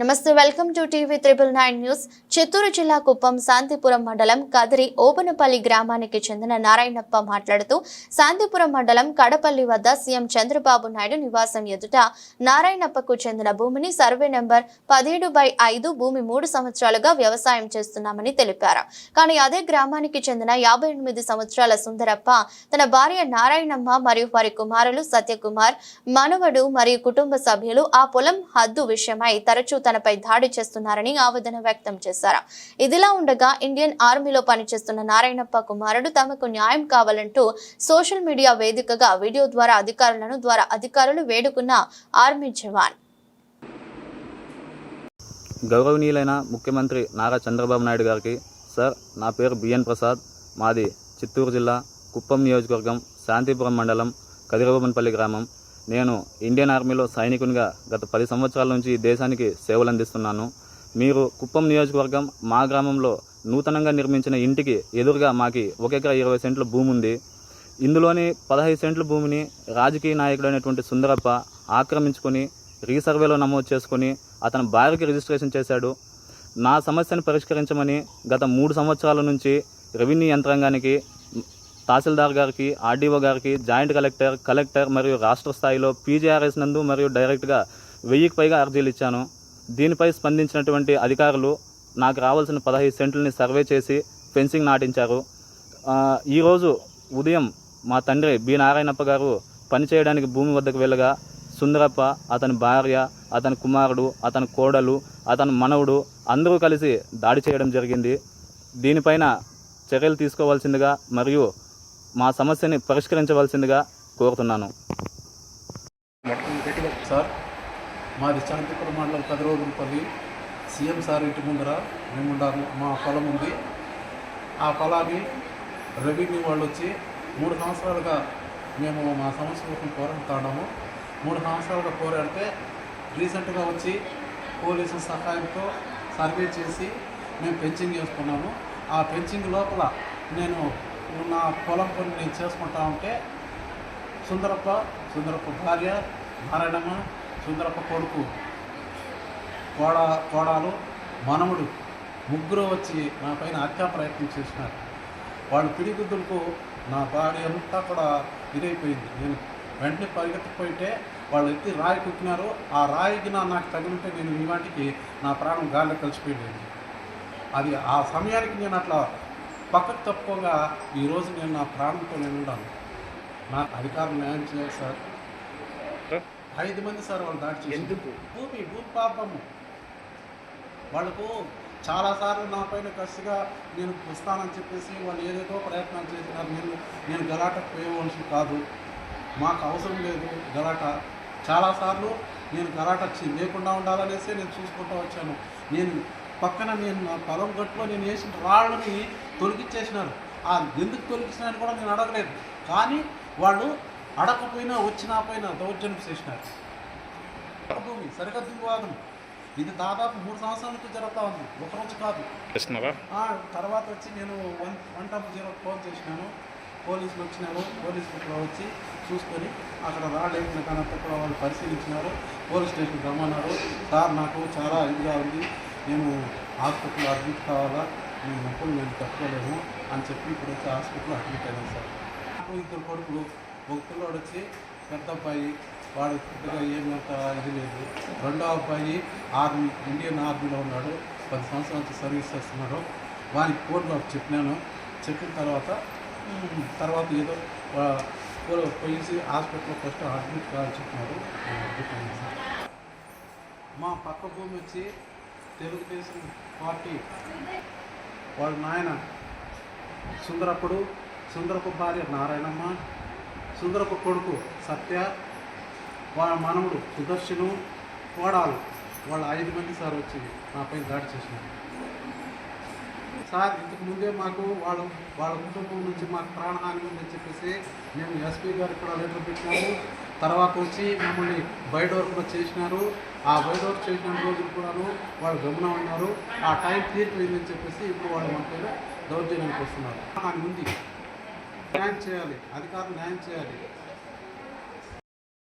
నమస్తే welcome to TV triple nine news. Chittoor జిల్లా కుప్పం శాంతిపురం మండలం కదిరి ఓపెనపల్లి గ్రామానికి చెందిన నారాయణప్ప మాట్లాడుతూ శాంతిపురం మండలం కడపల్లి వద్ద సీఎం చంద్రబాబు నాయుడు నివాసం ఎదుట నారాయణప్పకు చెందిన భూమిని సర్వే నెంబర్ పదిహేడు బై ఐదు భూమి మూడు సంవత్సరాలుగా వ్యవసాయం చేస్తున్నామని తెలిపారు. కానీ అదే గ్రామానికి చెందిన యాభై ఎనిమిది సంవత్సరాల సుందరప్ప తన భార్య నారాయణమ్మ మరియు వారి కుమారులు సత్యకుమార్ మనవడు మరియు కుటుంబ సభ్యులు ఆ పొలం హద్దు విషయమై తరచూ తనపై దాడి చేస్తున్నారని ఆవేదన వ్యక్తం చేశారు. ఇదిలా ఉండగా ఇండియన్ ఆర్మీలో పనిచేస్తున్న నారాయణప్ప కుమారుడు తమకు న్యాయం కావాలంటూ సోషల్ మీడియా వేదికగా వీడియో ద్వారా అధికారులను ద్వారా అధికారులు వేడుకున్న ఆర్మీ జవాన్. గౌరవనీయులైన ముఖ్యమంత్రి నారా చంద్రబాబు నాయుడు గారికి సార్ నా పేరు బిఎన్ ప్రసాద్. మాది చిత్తూరు జిల్లా కుప్పం నియోజకవర్గం శాంతిపురం మండలం కదిరబొమ్మనపల్లి గ్రామం. నేను ఇండియన్ ఆర్మీలో సైనికునిగా గత పది సంవత్సరాల నుంచి దేశానికి సేవలు అందిస్తున్నాను. మీరు కుప్పం నియోజకవర్గం మా గ్రామంలో నూతనంగా నిర్మించిన ఇంటికి ఎదురుగా మాకి ఒక ఎకరా ఇరవై సెంట్ల భూమి ఉంది. ఇందులోని పదహైదు సెంట్ల భూమిని రాజకీయ నాయకుడైనటువంటి సుందరప్ప ఆక్రమించుకొని రీసర్వేలో నమోదు చేసుకొని అతని భార్యకి రిజిస్ట్రేషన్ చేశాడు. నా సమస్యను పరిష్కరించమని గత మూడు సంవత్సరాల నుంచి రెవెన్యూ యంత్రాంగానికి తహసీల్దార్ గారికి ఆర్డీఓ గారికి జాయింట్ కలెక్టర్ కలెక్టర్ మరియు రాష్ట్ర స్థాయిలో పీజీఆర్ఎస్ నందు మరియు డైరెక్ట్గా వెయ్యికి పైగా అర్జీలు ఇచ్చాను. దీనిపై స్పందించినటువంటి అధికారులు నాకు రావాల్సిన పదహైదు సెంట్లని సర్వే చేసి ఫెన్సింగ్ నాటించారు. ఈరోజు ఉదయం మా తండ్రి బి నారాయణప్ప గారు పనిచేయడానికి భూమి వద్దకు వెళ్ళగా సుందరప్ప అతని భార్య అతని కుమారుడు అతని కోడలు అతని మనవుడు అందరూ కలిసి దాడి చేయడం జరిగింది. దీనిపైన చర్యలు తీసుకోవాల్సిందిగా మరియు మా సమస్యని పరిష్కరించవలసిందిగా కోరుతున్నాను. సార్ మాది శాంతిపురం మండలం పది రోజులు పది. సీఎం సార్ ఇంటి ముందర మేము ఉండాము మా పొలం ఉంది. ఆ పొలాన్ని రెవెన్యూ వాళ్ళు వచ్చి మూడు సంవత్సరాలుగా మేము మా సమస్య కోసం పోరాడుతున్నాము మూడు సంవత్సరాలుగా పోరాడితే రీసెంట్గా వచ్చి పోలీసుల సహాయంతో సర్వే చేసి మేము పెంచింగ్ చేసుకున్నాము ఆ పెంచింగ్ లోపల నేను నా పొలం పని నేను చేసుకుంటా ఉంటే సుందరప్ప సుందరప్ప భార్య నారాయణమ్మ సుందరప్ప కొడుకు కోడ కోడాలు మనముడు ముగ్గురు వచ్చి నా పైన హత్యా ప్రయత్నం చేసినారు. వాళ్ళు పిడిగుద్దులకు నా భార్య అంతా కూడా ఇదైపోయింది. నేను వెంటనే పరిగెత్తిపోయింటే వాళ్ళు ఎత్తి రాయి కుక్కినారు ఆ రాయికి నా నాకు తగిలితే నేను మీ వాటికి నా ప్రాణం గాలిలో కలిసిపోయింది. అది ఆ సమయానికి నేను అట్లా పక్కకు తప్పుకోగా ఈరోజు నేను నా ప్రాణంతో ఉన్నాను నాకు అధికారులు న్యాయం చేయాలి సార్. ఐదు మంది సార్ వాళ్ళు దాడి ఎందుకు? భూమి భూమి పాపము. వాళ్ళకు చాలాసార్లు నా పైన కసిగా నేను వస్తానని చెప్పేసి వాళ్ళు ఏదేదో ప్రయత్నాలు చేసినారు. నేను నేను గలాటకు పోయేవలసి కాదు. మాకు అవసరం లేదు గలాట. చాలాసార్లు నేను గలాట లేకుండా ఉండాలనేసి నేను చూసుకుంటూ వచ్చాను. నేను పక్కన నేను నా పొలం గట్టులో నేను వేసిన రాళ్ళని తొలగించేసినారు. ఆ ఎందుకు తొలగించినారని కూడా నేను అడగలేదు. కానీ వాళ్ళు అడగకపోయినా వచ్చినా పోయినా దౌర్జన్యం చేసినారు. భూమి సరిహద్దు వివాదం ఇది దాదాపు మూడు సంవత్సరాల నుంచి జరుగుతూ ఉంది. ఒక రోజు కాదు. తర్వాత వచ్చి నేను one one two zero phone చేసినాను. పోలీసులు వచ్చినారు. పోలీసులు వచ్చి చూసుకొని అక్కడ రాళ్ళేసిన కనుక కూడా వాళ్ళు పరిశీలించినారు. పోలీస్ స్టేషన్కి రమ్మన్నారు. సార్ నాకు చాలా ఇదిగా ఉంది. నేను హాస్పిటల్ అడ్మిట్ కావాలా? మీ నొప్పులు మేము తట్టుకోలేము అని చెప్పి ఇప్పుడు వచ్చి హాస్పిటల్ అడ్మిట్ అయినాం సార్. నాకు ఇద్దరు కొడుకులు ఒక పిల్లోడు వచ్చి పెద్ద అబ్బాయి వాడు పెద్దగా ఏమంత ఇది లేదు. రెండో అబ్బాయి ఆర్మీ ఇండియన్ ఆర్మీలో ఉన్నాడు. పది సంవత్సరాల సర్వీస్ చేస్తున్నాడు. వానికి కోర్టులో చెప్పినాను. చెప్పిన తర్వాత తర్వాత ఏదో పోలీసు పో- హాస్పిటల్లో ఫస్ట్ అడ్మిట్ కావాలని చెప్పినారు అడ్మిట్ సార్. మా పక్క భూమి వచ్చి తెలుగుదేశం పార్టీ వాళ్ళ నాయన సుందరప్పుడు సుందరపు భార్య నారాయణమ్మ సుందరపు కొడుకు సత్య వాళ్ళ మనముడు సుదర్శను కోడాలు వాళ్ళ ఐదు మంది సార్ వచ్చి నాపై దాడి చేసినారు. సార్ ఇంతకు ముందే మాకు వాళ్ళ వాళ్ళ కుటుంబం నుంచి మాకు ప్రాణహాని ఉందని చెప్పేసి మేము ఎస్పీ గారికి కూడా లెటర్ పెట్టాము. తర్వాత వచ్చి మమ్మల్ని బయట కూడా చేసినారు. ఆ బయట చేసిన రోజులు కూడాను వాళ్ళు గమనం ఉన్నారు. ఆ టైం తీరిపోయిందని చెప్పేసి ఇప్పుడు వాళ్ళు మన పైన దౌర్జన్యానికి వస్తున్నారు. దాని ఉంది. న్యాయం చేయాలి. అధికారులు న్యాయం చేయాలి.